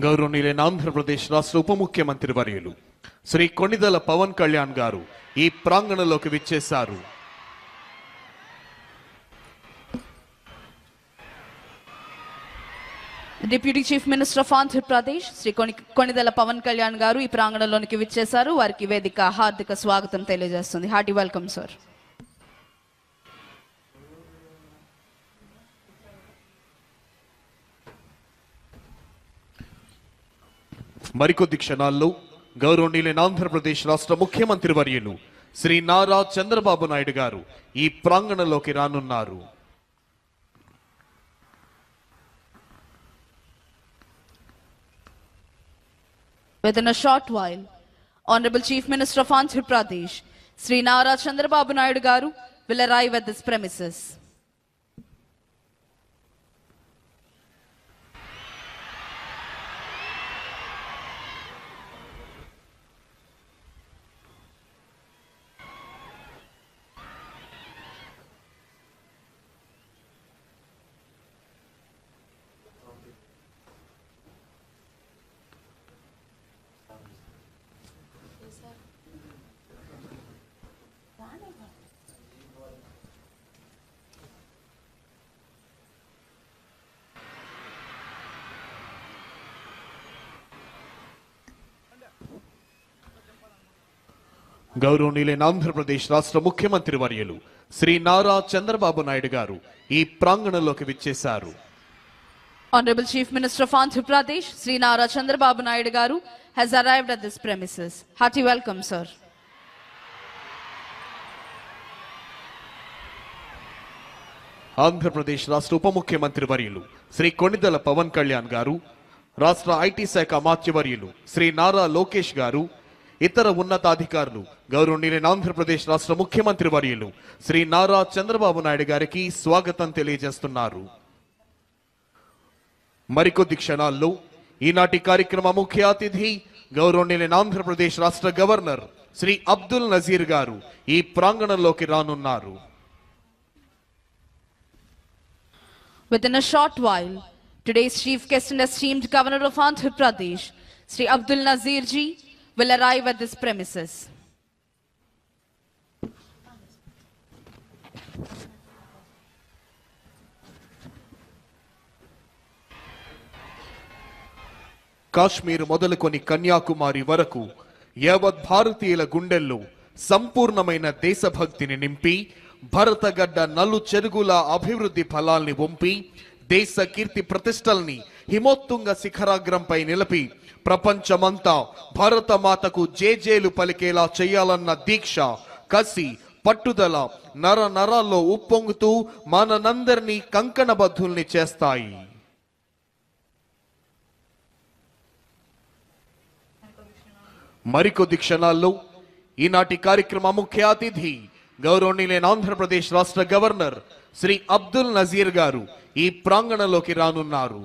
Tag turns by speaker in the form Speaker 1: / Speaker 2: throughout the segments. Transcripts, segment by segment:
Speaker 1: గౌరవనీయులైన ఆంధ్రప్రదేశ్ రాష్ట్ర ఉప ముఖ్యమంత్రి వర్యులు శ్రీ కొణిదల పవన్ కళ్యాణ్ గారు ఈ ప్రాంగణంలోకి విచ్చేశారు.
Speaker 2: Deputy chief minister of Andhra Pradesh Shri కొని కొణిదల పవన్ కళ్యాణ్ గారు ఈ ప్రాంగణంలోనికి విచ్చేశారు. వారికి వేదిక హార్దిక స్వాగతం తెలియజేస్తుంది. హార్టీ వెల్కమ్ సార్
Speaker 1: మరికొద్ది క్షణాల్లో గౌరవనీయులైన ఆంధ్రప్రదేశ్ రాష్ట్ర ముఖ్యమంత్రి వర్యులు శ్రీ నారా చంద్రబాబు నాయుడు గారు ఈ ప్రాంగణంలోకి రానున్నారు
Speaker 2: Within a short while, Honorable Chief Minister of Andhra Pradesh, Sri Nara Chandrababu Naidu Garu, will arrive at this premises.
Speaker 1: గౌరవనీయులైన ఆంధ్రప్రదేశ్ రాష్ట్ర ముఖ్యమంత్రి వర్యులు శ్రీ నారా చంద్రబాబు నాయుడు గారు ఈ ప్రాంగణంలోకి విచ్చేశారు
Speaker 2: Honorable Chief Minister of Andhra Pradesh, Sri Nara Chandrababu Naidu Garu, has arrived at this premises. Hearty welcome, sir.
Speaker 1: Andhra Pradesh రాష్ట్ర ఉప ముఖ్యమంత్రి వర్యులు శ్రీ కొణిదెల పవన్ కళ్యాణ్ గారు రాష్ట్ర ఐటీ శాఖ అమాత్యవర్యులు శ్రీ నారా లోకేష్ గారు ఇతర ఉన్నతాధికారులు గౌరవనీయులైన ఆంధ్రప్రదేశ్ రాష్ట్ర ముఖ్యమంత్రి వర్యులు శ్రీ నారా చంద్రబాబు నాయుడు గారికి స్వాగతం తెలియజేస్తున్నారు. మరికొద్ది క్షణాల్లో ఈనాటి కార్యక్రమ ముఖ్య అతిథి గౌరవనీయులైన ఆంధ్రప్రదేశ్ రాష్ట్ర గవర్నర్ శ్రీ అబ్దుల్ నజీర్ గారు ఈ ప్రాంగణంలోకి రానున్నారు.
Speaker 2: Within a short while, today's chief guest and esteemed governor of Andhra Pradesh, Sri Abdul Nazir ji, will arrive at this premises.
Speaker 1: Kashmir మొదలుకొని కన్యాకుమారి వరకు యావత్ భారతీయుల గుండెల్లో సంపూర్ణమైన దేశభక్తిని నింపి భరతగడ్డ నలు చెరుగుల అభివృద్ధి ఫలాల్ని వంపి దేశ కీర్తి ప్రతిష్టల్ని హిమోత్తుంగ శిఖరాగ్రంపై నిలిపి ప్రపంచమంతా భరతమాతకు జేజేలు పలికేలా చేయాలన్న దీక్ష కసి పట్టుదల నర నరాల్లో ఉప్పొంగుతూ మనందరినీ కంకణబద్ధుల్ని చేస్తాయి. మరికొద్ది క్షణాల్లో ఈనాటి కార్యక్రమ ముఖ్య అతిథి గౌరవనీయులైన ఆంధ్రప్రదేశ్ రాష్ట్ర గవర్నర్ శ్రీ అబ్దుల్ నజీర్ గారు ఈ ప్రాంగణంలోకి రానున్నారు.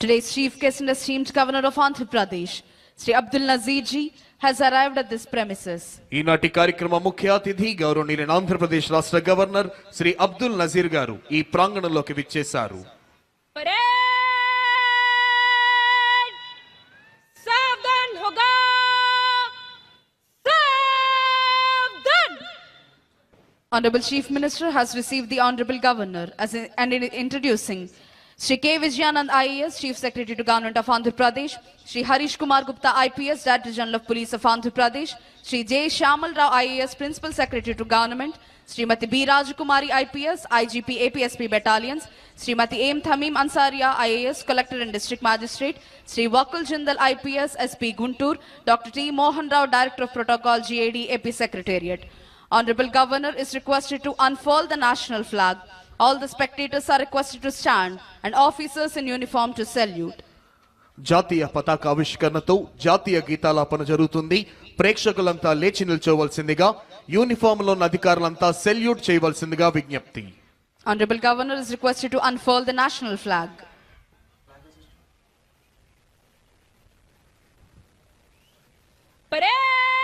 Speaker 2: Today's chief guest and esteemed governor of Andhra Pradesh, Sri Abdul Nazirji, has arrived at this premises.
Speaker 1: ఈనాటి కార్యక్రమ ముఖ్య అతిథి గౌరవనీయులైన ఆంధ్రప్రదేశ్ రాష్ట్ర గవర్నర్ శ్రీ అబ్దుల్ నజీర్ గారు ఈ ప్రాంగణంలోకి విచ్చేశారు
Speaker 2: Honorable Chief Minister has received the Honorable Governor as in, and in introducing Shri K. Vijayanand IAS, Chief Secretary to Government of Andhra Pradesh, Shri Harish Kumar Gupta IPS, Director General of Police of Andhra Pradesh, Shri J. Shamal Rao IAS, Principal Secretary to Government, Srimati B. Rajakumari IPS, IGP APSP battalions, Srimati M. Thamim Ansaria IAS, Collector and District Magistrate, Sri Wakul Jindal IPS, SP Guntur, Dr. T. Mohan Rao, Director of Protocol, GAD, AP Secretariat. Honorable Governor is requested to unfurl the national flag. All the spectators are requested to stand and officers in uniform to salute.
Speaker 1: జాతీయ పతాక ఆవిష్కరణతో జాతీయ గీతాలాపన జరుగుతుంది ప్రేక్షకులంతా లేచి నిల్చోవలసిందిగా యూనిఫామ్లో ఉన్న అధికారులంతా salute చేయవలసిందిగా విజ్ఞప్తి
Speaker 2: Honorable Governor is requested to unfurl the national flag.
Speaker 3: Parade!